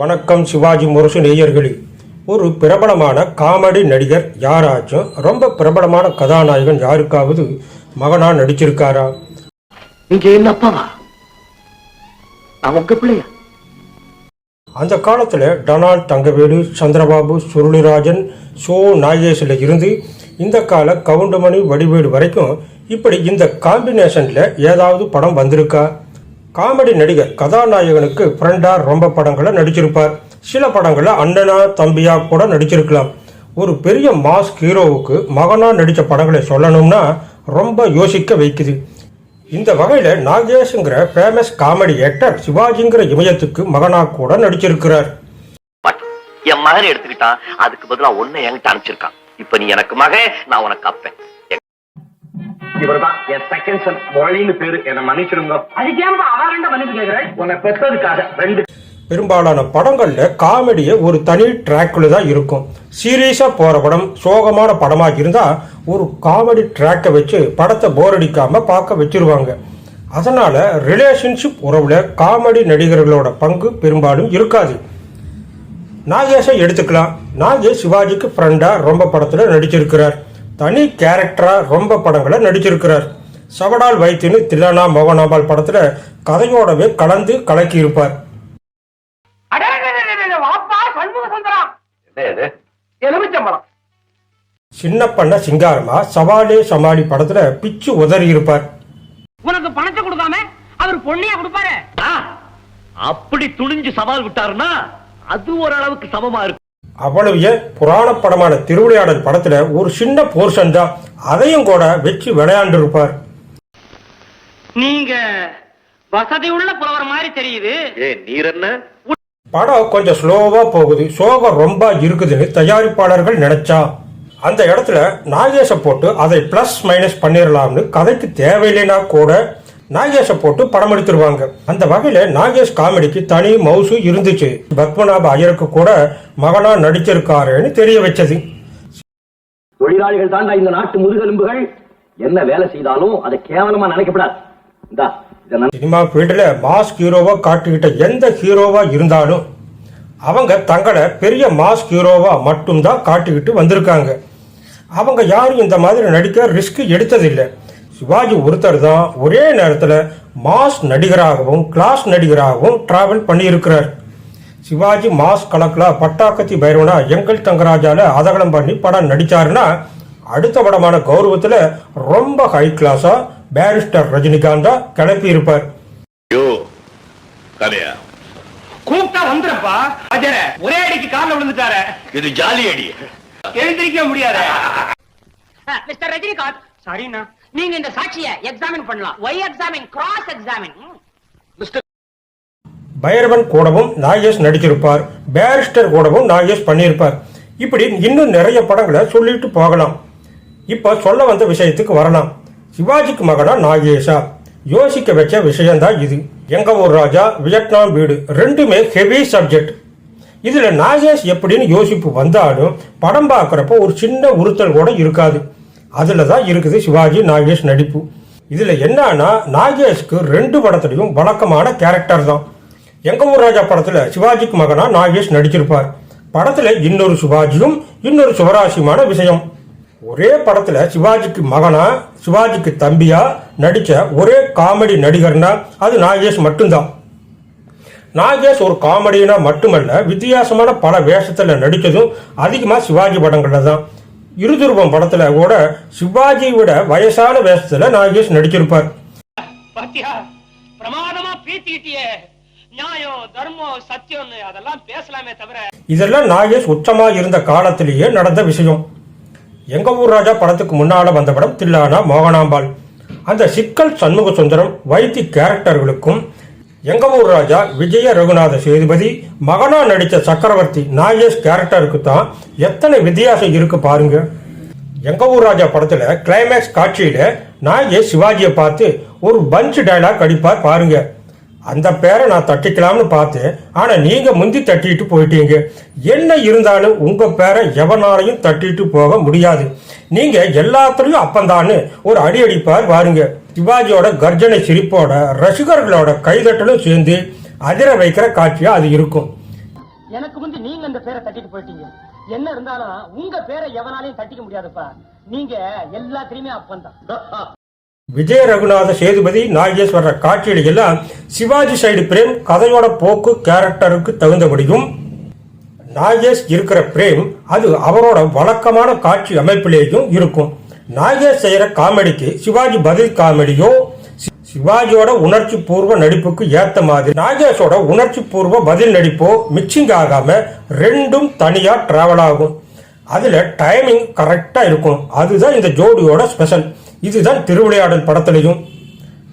வணக்கம் சிவாஜி முரசு நேயர்களே. ஒரு பிரபலமான காமெடி நடிகர் யாராச்சும் ரொம்ப பிரபலமான கதாநாயகன் யாருக்காவது மகனா நடிச்சிருக்காரா? நீங்க என்ன அப்பாவா உங்க பிள்ளையா? அந்த காலத்தில் டொனால்ட் தங்கவேலு சந்திரபாபு சுருளிராஜன் சோ நாகேஷில் இருந்து இந்த கால கவுண்டமணி வடிவேலு வரைக்கும் இப்படி இந்த காம்பினேஷனில் ஏதாவது படம் வந்திருக்கா? காமெடி நடிகர் கதாநாயகனுக்கு ஃப்ரெண்டா ரொம்ப படங்களை நடிச்சிருப்பார். சில படங்களில் அண்ணனா தம்பியா கூட நடிச்சிருக்கலாம். ஒரு பெரிய மாஸ் ஹீரோவுக்கு மகனா நடித்த படங்களை சொல்லணும்னா ரொம்ப யோசிக்க வைக்குது. இந்த வகையில் நாகேஷுங்கிற ஃபேமஸ் காமெடி ஆக்டர் சிவாஜிங்கிற இமயத்துக்கு மகனா கூட நடிச்சிருக்கிறார். பட் என் மகன் எடுத்துக்கிட்டான் அதுக்கு பதிலாக ஒண்ணு என்கிட்ட அனுப்பிச்சிருக்கான். இப்ப நீ எனக்கு மகன் நான் உனக்கு அப்பேன். இவர்தான் என் செகண்ட் சன் முரளின்னு பேரு. என்ன மன்னிச்சிடுங்க. அதுக்கு ஏன்பா அவன் ரெண்ட மன்னிப்பு கேக்குற? உன்னை பெற்றதுக்காக ரெண்டு. பெரும்பாலான படங்கள்ல காமெடியே ஒரு தனி ட்ராக்ல தான் இருக்கும். சீரியஸா போற படம் சோகமான படமா இருந்தா ஒரு காமெடி ட்ராக்கை வச்சு படத்தை போர் அடிக்காம பார்க்க வச்சிருவாங்க. அதனால ரிலேஷன்ஷிப் உறவுல காமெடி நடிகர்களோட பங்கு பெரும்பாலும் இருக்காது. நாகேஷை எடுத்துக்கலாம். நாகேஷ் சிவாஜிக்கு ஃப்ரெண்டா ரொம்ப படத்துல நடிச்சிருக்கிறார். தனி கேரக்டரா ரொம்ப படங்களை நடிச்சிருக்கிறார். சவடால் வைத்தின்னு தில்லானா மோகனாம்பாள் படத்துல கதையோடவே கலந்து கலக்கி இருப்பார் அடே வாப்பா சண்முக சுந்தரம். எலுமிச்சம்பழம். சின்ன பண்ண சிங்காரமா சவாலே சமாளி படத்துல பிச்சு உதறி இருப்பார் உனக்கு பணத்தை கொடுக்காம அவர் பொண்ணையா கொடுப்பாரு. அப்படி துணிஞ்சு சவால் விட்டாருன்னா அது ஓரளவுக்கு சமமா இருக்கும். அவ்வளவு புராண படமான திருவிளையாடல் படத்துல ஒரு சின்ன போர்ஷன் தான். அதையும் கூட வச்சு விளையாண்டு இருப்பார் நீங்க வசதி உள்ள புலவர் மாதிரி தெரியுது. நீர் என்ன? படம் கொஞ்சம் ஸ்லோவா போகுது. சோகம் ரொம்ப இருக்குதுன்னு தயாரிப்பாளர்கள் நினைச்சா. அந்த இடத்துல நாகேஷை போட்டு அதை பிளஸ் மைனஸ் பண்ணிடலாம்னு கதைக்கு தேவையில்லைனா கூட நாகேஷை போட்டு படம் எடுத்துருவாங்க. அந்த வகையில நாகேஷ் காமெடிக்கு தனி மவுசு இருந்துச்சு. பத்மநாப ஐயருக்கு கூட மகனா நடிச்சிருக்காருன்னு தெரிய வச்சது. தொழிலாளிகள் தாண்டா இந்த நாட்டு முதுகெலும்புகள். என்ன வேலை செய்தாலும் அதை கேவலமா நினைக்கப்படாது. சினிமா ஃபீல்டில் மாஸ் ஹீரோவா காட்டிக்கிட்ட எந்த ஹீரோவா இருந்தாலும் அவங்க தங்களை பெரிய மாஸ் ஹீரோவா மட்டும்தான் காட்டிக்கிட்டு வந்திருக்காங்க. அவங்க யாரும் இந்த மாதிரி நடிக்க ரிஸ்க் எடுத்ததில்லை. சிவாஜி ஒருத்தர் தான் ஒரே நேரத்தில் மாஸ் நடிகராகவும் கிளாஸ் நடிகராகவும் டிராவல் பண்ணியிருக்கிறார். சிவாஜி மாஸ் கலக்கில் பட்டாக்கத்தி பைரவனா எங்கள் தங்கராஜால அதகலம் பண்ணி படம் நடிச்சாருன்னா அடுத்த படமான கௌரவத்தில் ரொம்ப ஹை கிளாஸா பேரிஸ்டர் ரஜினிகாந்தா கிளப்பி இருப்பார் கூப்பிட்டா வந்துருப்பா அஜர ஒரே அடிக்கு கால்ல விழுந்துட்டாரு. இது ஜாலி அடி. எழுந்திருக்க முடியாது. மிஸ்டர் ரஜினிகாந்த். சரிண்ணா நீங்க இந்த சாட்சிய எக்ஸாமின் பண்ணலாம். Why examine cross examine Bhairavan கூடவும் நாகேஷ் நடிச்சிருப்பார். பேரிஸ்டர் கூடவும் நாகேஷ் பண்ணியிருப்பார். இப்படி இன்னும் நிறைய படங்களை சொல்லிட்டு போகலாம். இப்போ சொல்ல வந்த விஷயத்துக்கு வரலாம். சிவாஜிக்கு மகனா நாகேஷா. யோசிக்க வச்ச விஷயம்தான் இது. எங்க ஊர் ராஜா வியட்நாம் வீடு ரெண்டுமே ஹெவி சப்ஜெக்ட் இதுல நாகேஷ் எப்படின்னு யோசிப்பு வந்தாலும் படம் பார்க்குறப்போ ஒரு சின்ன உறுத்தல் கூட இருக்காது. அதில் தான் இருக்குது சிவாஜி நாகேஷ் நடிப்பு. இதில் என்னன்னா நாகேஷ்க்கு ரெண்டு படத்துலையும் வழக்கமான கேரக்டர் தான். எங்க ஊர் ராஜா படத்தில் சிவாஜிக்கு மகனாக நாகேஷ் நடிச்சிருப்பார். படத்தில் இன்னொரு சிவாஜியும் இன்னொரு சுவராசியமான விஷயம். ஒரே படத்தில் சிவாஜிக்கு மகனா சிவாஜிக்கு தம்பியா நடித்த ஒரே காமெடி நடிகர்னா அது நாகேஷ் மட்டும்தான். நாகேஷ் ஒரு காமெடினா மட்டுமல்ல வித்தியாசமான பல வேஷத்தில் நடித்ததும் அதிகமாக சிவாஜி படங்களில் தான் இருதுருவம் படத்துல கூட சிவாஜியை விட வயசான வேஷத்துல நாகேஷ் நடிச்சிருப்பார். இதெல்லாம் நாகேஷ் உச்சமா இருந்த காலத்திலேயே நடந்த விஷயம். எங்க ஊர் ராஜா படத்துக்கு முன்னால வந்த படம் தில்லானா மோகனாம்பாள். அந்த சிக்கல் சண்முக சுந்தரம் வைத்தி கேரக்டர்களுக்கும் எங்க ஊர் ராஜா விஜய ரகுநாத சேதுபதி மகனா நடித்த சக்கரவர்த்தி நாகேஷ் கேரக்டருக்கு தான் எத்தனை வித்தியாசம் இருக்கு பாருங்க. எங்க ஊர் ராஜா படத்துல கிளைமேக்ஸ் காட்சியில நாகேஷ் சிவாஜியை பார்த்து ஒரு பஞ்ச் டைலாக் அடிப்பார் பாருங்க. அந்த பேரை நான் தட்டிக்கலாம்னு பார்த்தேன். ஆனா நீங்க முந்தி தட்டிட்டு போயிட்டீங்க. என்ன இருந்தாலும் உங்க பேரை எவனாலையும் தட்டிட்டு போக முடியாது. நீங்க எல்லாத்துலயும் அப்பந்தான்னு ஒரு அடி அடிப்பார் பாருங்க. சிவாஜியோட கர்ஜனை சிரிப்போட ரசிகர்களோட கைதட்டலும் சேர்ந்து அதிர வைக்கிற காட்சியா அது இருக்கும். எனக்கு முந்தி நீங்க இந்த பேரை தட்டிட்டு போயிட்டீங்க. என்ன இருந்தாலும் உங்க பேரை எவனாலையும் தட்டிக்க முடியாதுப்பா. நீங்க எல்லாத்திலயுமே அப்பந்தான். விஜய ரகுநாத சேதுபதி நாகேஷ் வர்ற எல்லாம் சிவாஜி சைடு பிரேம் கதையோட போக்கு கேரக்டருக்கு தகுந்தபடியும் நாகேஷ் இருக்கிற பிரேம் அது அவரோட வழக்கமான காட்சி அமைப்பிலேயும் இருக்கும். நாகேஷ் செய்யற காமெடிக்கு சிவாஜி பதில் காமெடியோ சி- சிவாஜியோட உணர்ச்சி பூர்வ நடிப்புக்கு ஏத்த மாதிரி நாகேஷோட உணர்ச்சி பூர்வ பதில் நடிப்போ மிக்சிங் ஆகாம ரெண்டும் தனியா டிராவல் ஆகும். அதுல டைமிங் கரெக்டா இருக்கும். அதுதான் இந்த ஜோடியோட ஸ்பெஷல் இதுதான் திருவிளையாடல் படத்திலையும்.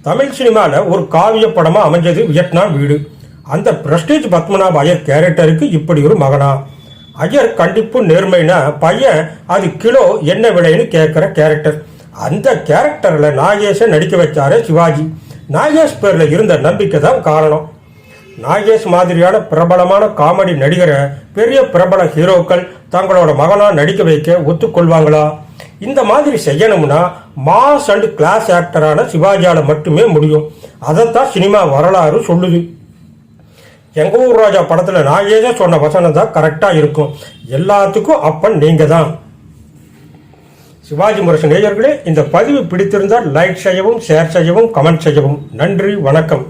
தமிழ் சினிமால ஒரு காவிய படமா அமைஞ்சது வியட்நாம் வீடு. அந்த பிரஸ்டீஜ் பத்மநாப ஐயர் கேரக்டருக்கு இப்படி ஒரு மகனா. ஐயர் கண்டிப்பு நேர்மைனா பையன் அது கிலோ என்ன விலைன்னு கேட்குற கேரக்டர் அந்த கேரக்டரில் நாகேஷை நடிக்க வச்சாரு சிவாஜி. நாகேஷ் பேரில் இருந்த நம்பிக்கை தான் காரணம். நாகேஷ் மாதிரியான பிரபலமான காமெடி நடிகரை பெரிய பிரபல ஹீரோக்கள் தங்களோட மகனா நடிக்க வைக்க ஒத்துக்கொள்வாங்களா? இந்த மாதிரி செய்யணும்னா மாஸ் அண்ட் கிளாஸ் ஆக்டரான சிவாஜியால் மட்டுமே முடியும். அதைத்தான் சினிமா வரலாறு சொல்லுது. எங்கள் ஊர் ராஜா படத்தில் நாகேஷே சொன்ன வசனம் தான் கரெக்டாக இருக்கும். எல்லாத்துக்கும் அப்பன் நீங்கள் தான் சிவாஜி முரசு நேயர்களே இந்த பதிவு பிடித்திருந்தால் லைக் செய்யவும் ஷேர் செய்யவும் கமெண்ட் செய்யவும். நன்றி வணக்கம்.